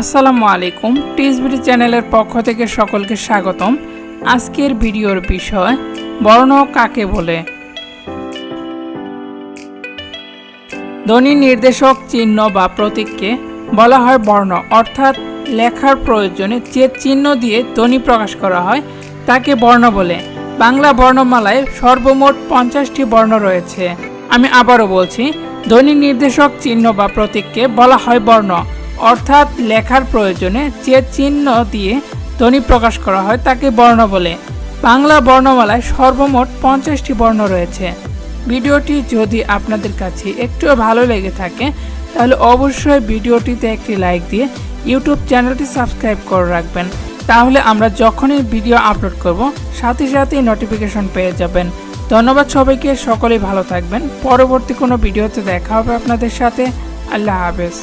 আসসালামু আলাইকুম। টিএসবিটি চ্যানেলের পক্ষ থেকে সকলকে স্বাগতম। আজকের ভিডিওর বিষয়, বর্ণ কাকে বলে? ধ্বনি নির্দেশক চিহ্ন বা প্রতীককে বলা হয় বর্ণ, অর্থাৎ লেখার প্রয়োজনে যে চিহ্ন দিয়ে ধ্বনি প্রকাশ করা হয়, তাকে বর্ণ বলে। বাংলা বর্ণমালায় সর্বমোট পঞ্চাশটি বর্ণ রয়েছে। আমি আবারও বলছি, ধ্বনি নির্দেশক চিহ্ন বা প্রতীককে বলা হয় বর্ণ। অর্থাৎ লেখার প্রয়োজনে যে চিহ্ন দিয়ে ধ্বনি প্রকাশ করা হয় তাকে বর্ণ বলে। বাংলা বর্ণমালায় সর্বমোট পঞ্চাশটি বর্ণ রয়েছে। ভিডিওটি যদি আপনাদের কাছে একটুও ভালো লেগে থাকে, তাহলে অবশ্যই ভিডিওটিতে একটি লাইক দিয়ে ইউটিউব চ্যানেলটি সাবস্ক্রাইব করে রাখবেন। তাহলে আমরা যখনই ভিডিও আপলোড করব, সাথে সাথেই নোটিফিকেশন পেয়ে যাবেন। ধন্যবাদ সবাইকে, সকলেই ভালো থাকবেন। পরবর্তী কোনো ভিডিওতে দেখা হবে আপনাদের সাথে। আল্লাহ হাফেজ।